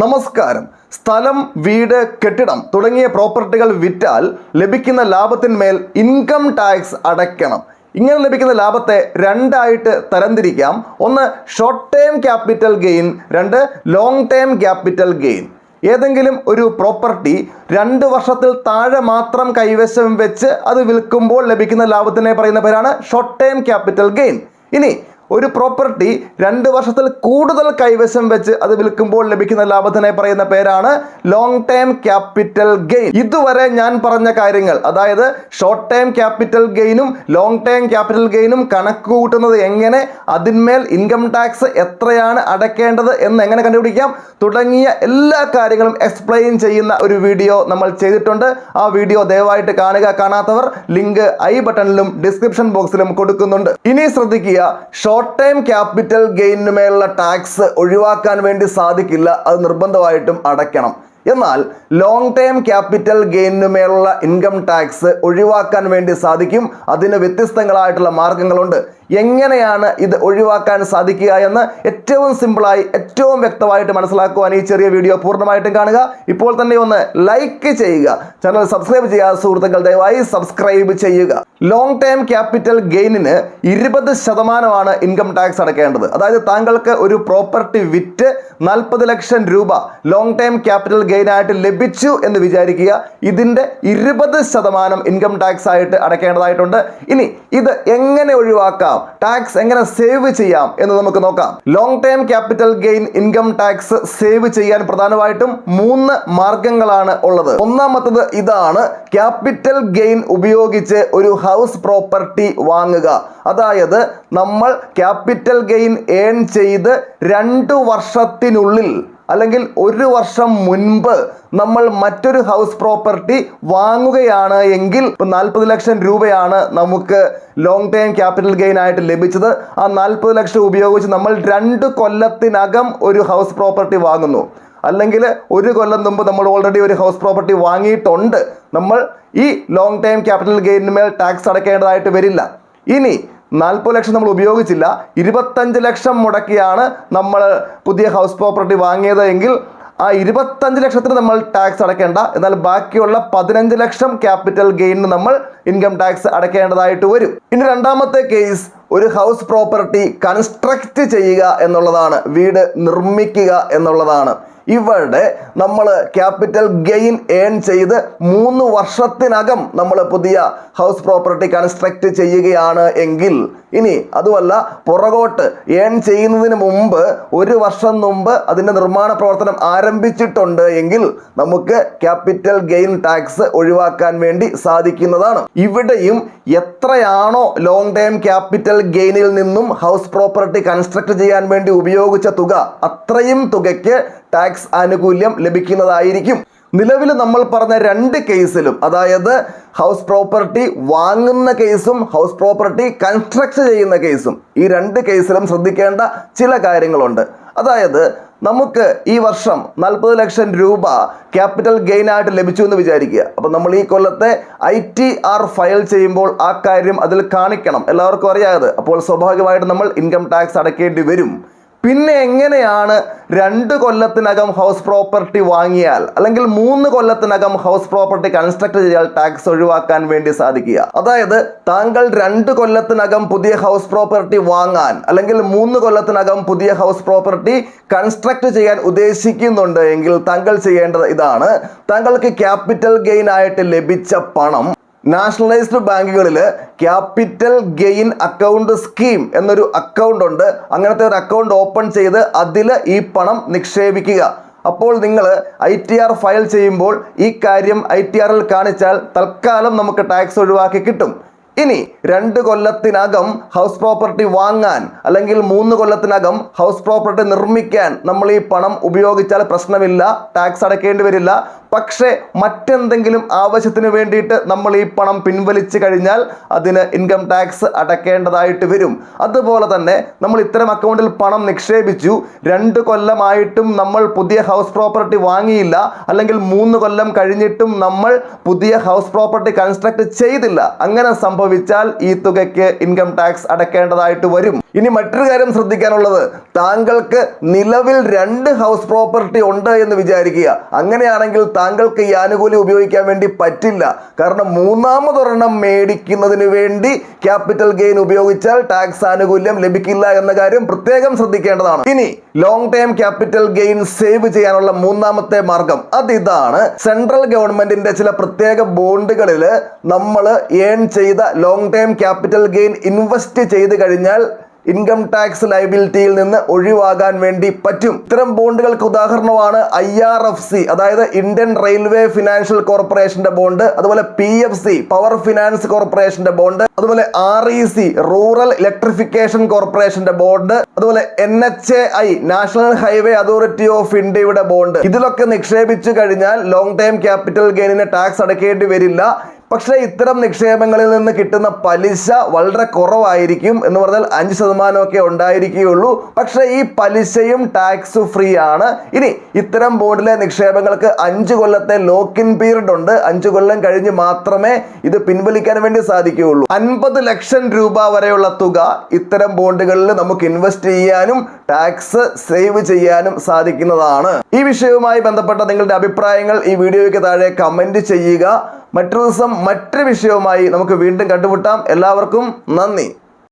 നമസ്കാരം. സ്ഥലം വീട് കെട്ടിടം തുടങ്ങിയ പ്രോപ്പർട്ടികൾ വിറ്റാൽ ലഭിക്കുന്ന ലാഭത്തിന്മേൽ ഇൻകം ടാക്സ് അടയ്ക്കണം. ഇങ്ങനെ ലഭിക്കുന്ന ലാഭത്തെ രണ്ടായിട്ട് തരംതിരിക്കാം. ഒന്ന് ഷോർട്ട് ടേം ക്യാപിറ്റൽ ഗെയിൻ രണ്ട് ലോങ് ടേം ക്യാപിറ്റൽ ഗെയിൻ ഏതെങ്കിലും ഒരു പ്രോപ്പർട്ടി രണ്ട് വർഷത്തിൽ താഴെ മാത്രം കൈവശം വെച്ച് അത് വിൽക്കുമ്പോൾ ലഭിക്കുന്ന ലാഭത്തിനെ പറയുന്ന പേരാണ് ഷോർട്ട് ടേം ക്യാപിറ്റൽ ഗെയിൻ ഇനി ഒരു പ്രോപ്പർട്ടി രണ്ട് വർഷത്തിൽ കൂടുതൽ കൈവശം വെച്ച് അത് വിൽക്കുമ്പോൾ ലഭിക്കുന്ന ലാഭത്തിനെ പറയുന്ന പേരാണ് ലോങ് ടേം ക്യാപിറ്റൽ ഗെയിൻ ഇതുവരെ ഞാൻ പറഞ്ഞ കാര്യങ്ങൾ അതായത് ഷോർട്ട് ടേം ക്യാപിറ്റൽ ഗെയിനും ലോങ് ടേം ക്യാപിറ്റൽ ഗെയിനും കണക്ക് കൂട്ടുന്നത് എങ്ങനെ അതിന്മേൽ ഇൻകം ടാക്സ് എത്രയാണ് അടയ്ക്കേണ്ടത് എന്ന് എങ്ങനെ കണ്ടുപിടിക്കാം തുടങ്ങിയ എല്ലാ കാര്യങ്ങളും എക്സ്പ്ലെയിൻ ചെയ്യുന്ന ഒരു വീഡിയോ നമ്മൾ ചെയ്തിട്ടുണ്ട്. ആ വീഡിയോ ദയവായിട്ട് കാണുക. കാണാത്തവർ ലിങ്ക് ഐ ബട്ടണിലും ഡിസ്ക്രിപ്ഷൻ ബോക്സിലും കൊടുക്കുന്നുണ്ട്. ഇനി ശ്രദ്ധിക്കുക ഷോർട്ട് ടൈം ക്യാപിറ്റൽ ഗെയിനുമേലുള്ള ടാക്സ് ഒഴിവാക്കാൻ വേണ്ടി സാധിക്കില്ല. അത് നിർബന്ധമായിട്ടും അടയ്ക്കണം. എന്നാൽ ലോങ് ടൈം ക്യാപിറ്റൽ ഗെയിനുമേലുള്ള ഇൻകം ടാക്സ് ഒഴിവാക്കാൻ വേണ്ടി സാധിക്കും. അതിന് വ്യത്യസ്തങ്ങളായിട്ടുള്ള മാർഗങ്ങളുണ്ട്. എങ്ങനെയാണ് ഇത് ഒഴിവാക്കാൻ സാധിക്കുക എന്ന് ഏറ്റവും സിമ്പിളായി ഏറ്റവും വ്യക്തമായിട്ട് മനസ്സിലാക്കുവാൻ ഈ ചെറിയ വീഡിയോ പൂർണമായിട്ടും കാണുക. ഇപ്പോൾ തന്നെ ഒന്ന് ലൈക്ക് ചെയ്യുക. ചാനൽ സബ്സ്ക്രൈബ് ചെയ്യാത്ത സുഹൃത്തുക്കൾ ദയവായി സബ്സ്ക്രൈബ് ചെയ്യുക. ലോങ് ടൈം ക്യാപിറ്റൽ ഗെയിനിന് ഇരുപത് ശതമാനമാണ് ഇൻകം ടാക്സ് അടക്കേണ്ടത്. അതായത് താങ്കൾക്ക് ഒരു പ്രോപ്പർട്ടി വിറ്റ് നാൽപ്പത് ലക്ഷം രൂപ ലോങ് ടൈം ക്യാപിറ്റൽ ഗെയിൻ ആയിട്ട് ലഭിച്ചു എന്ന് വിചാരിക്കുക. ഇതിന്റെ ഇരുപത് ശതമാനം ഇൻകം ടാക്സ് ആയിട്ട് അടക്കേണ്ടതായിട്ടുണ്ട്. ഇനി ഇത് എങ്ങനെ ഒഴിവാക്കാം? ടാക്സ് എങ്ങനെ സേവ് ചെയ്യാം എന്ന് നമുക്ക് നോക്കാം. Long term capital gain income tax save ചെയ്യാൻ പ്രധാനമായിട്ടും മൂന്ന് മാർഗങ്ങളാണ് ഉള്ളത്. ഒന്നാമത്തത് ഇതാണ് ക്യാപിറ്റൽ ഗെയിൻ ഉപയോഗിച്ച് ഒരു ഹൗസ് പ്രോപ്പർട്ടി വാങ്ങുക. അതായത് നമ്മൾ ക്യാപിറ്റൽ ഗെയിൻ ഏൺ ചെയ്ത് രണ്ട് വർഷത്തിനുള്ളിൽ അല്ലെങ്കിൽ ഒരു വർഷം മുൻപ് നമ്മൾ മറ്റൊരു ഹൗസ് പ്രോപ്പർട്ടി വാങ്ങുകയാണ് എങ്കിൽ ഇപ്പം നാൽപ്പത് ലക്ഷം രൂപയാണ് നമുക്ക് ലോങ് ടേം ക്യാപിറ്റൽ ഗെയിൻ ആയിട്ട് ലഭിച്ചത്. ആ നാൽപ്പത് ലക്ഷം ഉപയോഗിച്ച് നമ്മൾ രണ്ട് കൊല്ലത്തിനകം ഒരു ഹൗസ് പ്രോപ്പർട്ടി വാങ്ങുന്നു. അല്ലെങ്കിൽ ഒരു കൊല്ലം മുമ്പ് നമ്മൾ ഓൾറെഡി ഒരു ഹൗസ് പ്രോപ്പർട്ടി വാങ്ങിയിട്ടുണ്ട്. നമ്മൾ ഈ ലോങ് ടേം ക്യാപിറ്റൽ ഗെയിനുമേൽ ടാക്സ് അടക്കേണ്ടതായിട്ട് വരില്ല. ഇനി നാൽപ്പത് ലക്ഷം നമ്മൾ ഉപയോഗിച്ചില്ല. ഇരുപത്തഞ്ച് ലക്ഷം മുടക്കിയാണ് നമ്മൾ പുതിയ ഹൗസ് പ്രോപ്പർട്ടി വാങ്ങിയത് എങ്കിൽ ആ ഇരുപത്തഞ്ച് ലക്ഷത്തിന് നമ്മൾ ടാക്സ് അടയ്ക്കേണ്ട എന്നാൽ ബാക്കിയുള്ള പതിനഞ്ച് ലക്ഷം ക്യാപിറ്റൽ ഗെയിനിന് നമ്മൾ ഇൻകം ടാക്സ് അടയ്ക്കേണ്ടതായിട്ട് വരും. ഇനി രണ്ടാമത്തെ കേസ് ഒരു ഹൗസ് പ്രോപ്പർട്ടി കൺസ്ട്രക്റ്റ് ചെയ്യുക എന്നുള്ളതാണ്. വീട് നിർമ്മിക്കുക എന്നുള്ളതാണ്. ഇവിടെ നമ്മൾ ക്യാപിറ്റൽ ഗെയിൻ ഏൺ ചെയ്ത് മൂന്ന് വർഷത്തിനകം നമ്മൾ പുതിയ ഹൗസ് പ്രോപ്പർട്ടി കൺസ്ട്രക്ട് ചെയ്യുകയാണ് എങ്കിൽ ഇനി അതുമല്ല പുറകോട്ട് ഏൺ ചെയ്യുന്നതിന് മുമ്പ് ഒരു വർഷം മുമ്പ് അതിന്റെ നിർമ്മാണ പ്രവർത്തനം ആരംഭിച്ചിട്ടുണ്ട് എങ്കിൽ നമുക്ക് ക്യാപിറ്റൽ ഗെയിൻ ടാക്സ് ഒഴിവാക്കാൻ വേണ്ടി സാധിക്കുന്നതാണ്. ഇവിടെയും എത്രയാണോ ലോങ് ടൈം ക്യാപിറ്റൽ ഗെയിനിൽ നിന്നും ഹൗസ് പ്രോപ്പർട്ടി കൺസ്ട്രക്ട് ചെയ്യാൻ വേണ്ടി ഉപയോഗിച്ച തുക അത്രയും തുകയ്ക്ക് ടാക്സ് ആനുകൂല്യം ലഭിക്കുന്നതായിരിക്കും. നിലവിൽ നമ്മൾ പറഞ്ഞ രണ്ട് കേസിലും അതായത് ഹൗസ് പ്രോപ്പർട്ടി വാങ്ങുന്ന കേസും ഹൗസ് പ്രോപ്പർട്ടി കൺസ്ട്രക്ട് ചെയ്യുന്ന കേസും ഈ രണ്ട് കേസിലും ശ്രദ്ധിക്കേണ്ട ചില കാര്യങ്ങളുണ്ട്. അതായത് നമുക്ക് ഈ വർഷം നാൽപ്പത് ലക്ഷം രൂപ ക്യാപിറ്റൽ ഗെയിൻ ആയിട്ട് ലഭിച്ചു എന്ന് വിചാരിക്കുക. അപ്പം നമ്മൾ ഈ കൊല്ലത്തെ ഐ ടി ആർ ഫയൽ ചെയ്യുമ്പോൾ ആ കാര്യം അതിൽ കാണിക്കണം. എല്ലാവർക്കും അറിയാതെ അപ്പോൾ സ്വാഭാവികമായിട്ട് നമ്മൾ ഇൻകം ടാക്സ് അടയ്ക്കേണ്ടി വരും. പിന്നെ എങ്ങനെയാണ് രണ്ട് കൊല്ലത്തിനകം ഹൗസ് പ്രോപ്പർട്ടി വാങ്ങിയാൽ അല്ലെങ്കിൽ മൂന്ന് കൊല്ലത്തിനകം ഹൗസ് പ്രോപ്പർട്ടി കൺസ്ട്രക്ട് ചെയ്താൽ ടാക്സ് ഒഴിവാക്കാൻ വേണ്ടി സാധിക്കുക? അതായത് താങ്കൾ രണ്ട് കൊല്ലത്തിനകം പുതിയ ഹൗസ് പ്രോപ്പർട്ടി വാങ്ങാൻ അല്ലെങ്കിൽ മൂന്ന് കൊല്ലത്തിനകം പുതിയ ഹൗസ് പ്രോപ്പർട്ടി കൺസ്ട്രക്ട് ചെയ്യാൻ ഉദ്ദേശിക്കുന്നുണ്ട് എങ്കിൽ താങ്കൾ ചെയ്യേണ്ടത് ഇതാണ്. താങ്കൾക്ക് ക്യാപിറ്റൽ ഗെയിൻ ആയിട്ട് ലഭിച്ച പണം നാഷണലൈസ്ഡ് ബാങ്കുകളിൽ ക്യാപിറ്റൽ ഗെയിൻ അക്കൗണ്ട് സ്കീം എന്നൊരു അക്കൗണ്ട് ഉണ്ട്. അങ്ങനത്തെ ഒരു അക്കൗണ്ട് ഓപ്പൺ ചെയ്ത് അതിൽ ഈ പണം നിക്ഷേപിക്കുക. അപ്പോൾ നിങ്ങൾ ഐ ടി ആർ ഫയൽ ചെയ്യുമ്പോൾ ഈ കാര്യം ഐ ടി ആറിൽ കാണിച്ചാൽ തൽക്കാലം നമുക്ക് ടാക്സ് ഒഴിവാക്കി കിട്ടും. ഇനി രണ്ട് കൊല്ലത്തിനകം ഹൗസ് പ്രോപ്പർട്ടി വാങ്ങാൻ അല്ലെങ്കിൽ മൂന്ന് കൊല്ലത്തിനകം ഹൗസ് പ്രോപ്പർട്ടി നിർമ്മിക്കാൻ നമ്മൾ ഈ പണം ഉപയോഗിച്ചാൽ പ്രശ്നമില്ല ടാക്സ് അടയ്ക്കേണ്ടി വരില്ല. പക്ഷേ മറ്റെന്തെങ്കിലും ആവശ്യത്തിന് വേണ്ടിയിട്ട് നമ്മൾ ഈ പണം പിൻവലിച്ചു കഴിഞ്ഞാൽ അതിന് ഇൻകം ടാക്സ് അടക്കേണ്ടതായിട്ട് വരും. അതുപോലെ തന്നെ നമ്മൾ ഇത്തരം അക്കൗണ്ടിൽ പണം നിക്ഷേപിച്ചു രണ്ട് കൊല്ലമായിട്ടും നമ്മൾ പുതിയ ഹൗസ് പ്രോപ്പർട്ടി വാങ്ങിയില്ല അല്ലെങ്കിൽ മൂന്ന് കൊല്ലം കഴിഞ്ഞിട്ടും നമ്മൾ പുതിയ ഹൗസ് പ്രോപ്പർട്ടി കൺസ്ട്രക്ട് ചെയ്തില്ല. അങ്ങനെ സംഭവിച്ചാൽ ഈ തുകയ്ക്ക് ഇൻകം ടാക്സ് അടക്കേണ്ടതായിട്ട് വരും. ഇനി മറ്റൊരു കാര്യം ശ്രദ്ധിക്കാനുള്ളത്. താങ്കൾക്ക് നിലവിൽ രണ്ട് ഹൗസ് പ്രോപ്പർട്ടി ഉണ്ട് എന്ന് വിചാരിക്കുക. അങ്ങനെയാണെങ്കിൽ താങ്കൾക്ക് ഈ ആനുകൂല്യം ഉപയോഗിക്കാൻ വേണ്ടി പറ്റില്ല. കാരണം മൂന്നാമതൊരെണ്ണം മേടിക്കുന്നതിന് വേണ്ടി ക്യാപിറ്റൽ ഗെയിൻ ഉപയോഗിച്ചാൽ ടാക്സ് ആനുകൂല്യം ലഭിക്കില്ല എന്ന കാര്യം പ്രത്യേകം ശ്രദ്ധിക്കേണ്ടതാണ്. ഇനി long time capital gain save ചെയ്യാനുള്ള മൂന്നാമത്തെ മാർഗം അതിതാണ് സെൻട്രൽ ഗവൺമെന്റിന്റെ ചില പ്രത്യേക ബോണ്ടുകളിൽ നമ്മൾ ഏൺ ചെയ്ത long time capital gain invest ചെയ്ത് കഴിഞ്ഞാൽ ഇൻകം ടാക്സ് ലൈബിലിറ്റിയിൽ നിന്ന് ഒഴിവാകാൻ വേണ്ടി പറ്റും. ഇത്തരം ബോണ്ടുകൾക്ക് ഉദാഹരണമാണ് ഐ ആർ എഫ് സി അതായത് ഇന്ത്യൻ റെയിൽവേ ഫിനാൻഷ്യൽ കോർപ്പറേഷന്റെ ബോണ്ട് അതുപോലെ P F C power finance കോർപ്പറേഷന്റെ ബോണ്ട് അതുപോലെ R E C rural electrification കോർപ്പറേഷന്റെ ബോണ്ട് അതുപോലെ N H A I national highway authority of ഇന്ത്യയുടെ ബോണ്ട്. ഇതിലൊക്കെ നിക്ഷേപിച്ചു കഴിഞ്ഞാൽ ലോങ് ടൈം ക്യാപിറ്റൽ ഗെയിനിന് ടാക്സ് അടക്കേണ്ടി വരില്ല. പക്ഷേ ഇത്തരം നിക്ഷേപങ്ങളിൽ നിന്ന് കിട്ടുന്ന പലിശ വളരെ കുറവായിരിക്കും എന്ന് പറഞ്ഞാൽ അഞ്ച് ശതമാനമൊക്കെ ഉണ്ടായിരിക്കുകയുള്ളൂ. പക്ഷേ ഈ പലിശയും ടാക്സ് ഫ്രീ ആണ്. ഇനി ഇത്തരം ബോണ്ടിലെ നിക്ഷേപങ്ങൾക്ക് അഞ്ച് കൊല്ലത്തെ ലോക്ക് ഇൻ പീരീഡ് ഉണ്ട്. അഞ്ച് കൊല്ലം കഴിഞ്ഞ് മാത്രമേ ഇത് പിൻവലിക്കാൻ വേണ്ടി സാധിക്കുകയുള്ളൂ. അൻപത് ലക്ഷം രൂപ വരെയുള്ള തുക ഇത്തരം ബോണ്ടുകളിൽ നമുക്ക് ഇൻവെസ്റ്റ് ചെയ്യാനും ടാക്സ് സേവ് ചെയ്യാനും സാധിക്കുന്നതാണ്. ഈ വിഷയവുമായി ബന്ധപ്പെട്ട നിങ്ങളുടെ അഭിപ്രായങ്ങൾ ഈ വീഡിയോയ്ക്ക് താഴെ കമന്റ് ചെയ്യുക. മറ്റൊരു ദിവസം മറ്റൊരു വിഷയവുമായി നമുക്ക് വീണ്ടും കണ്ടുമുട്ടാം. എല്ലാവർക്കും നന്ദി.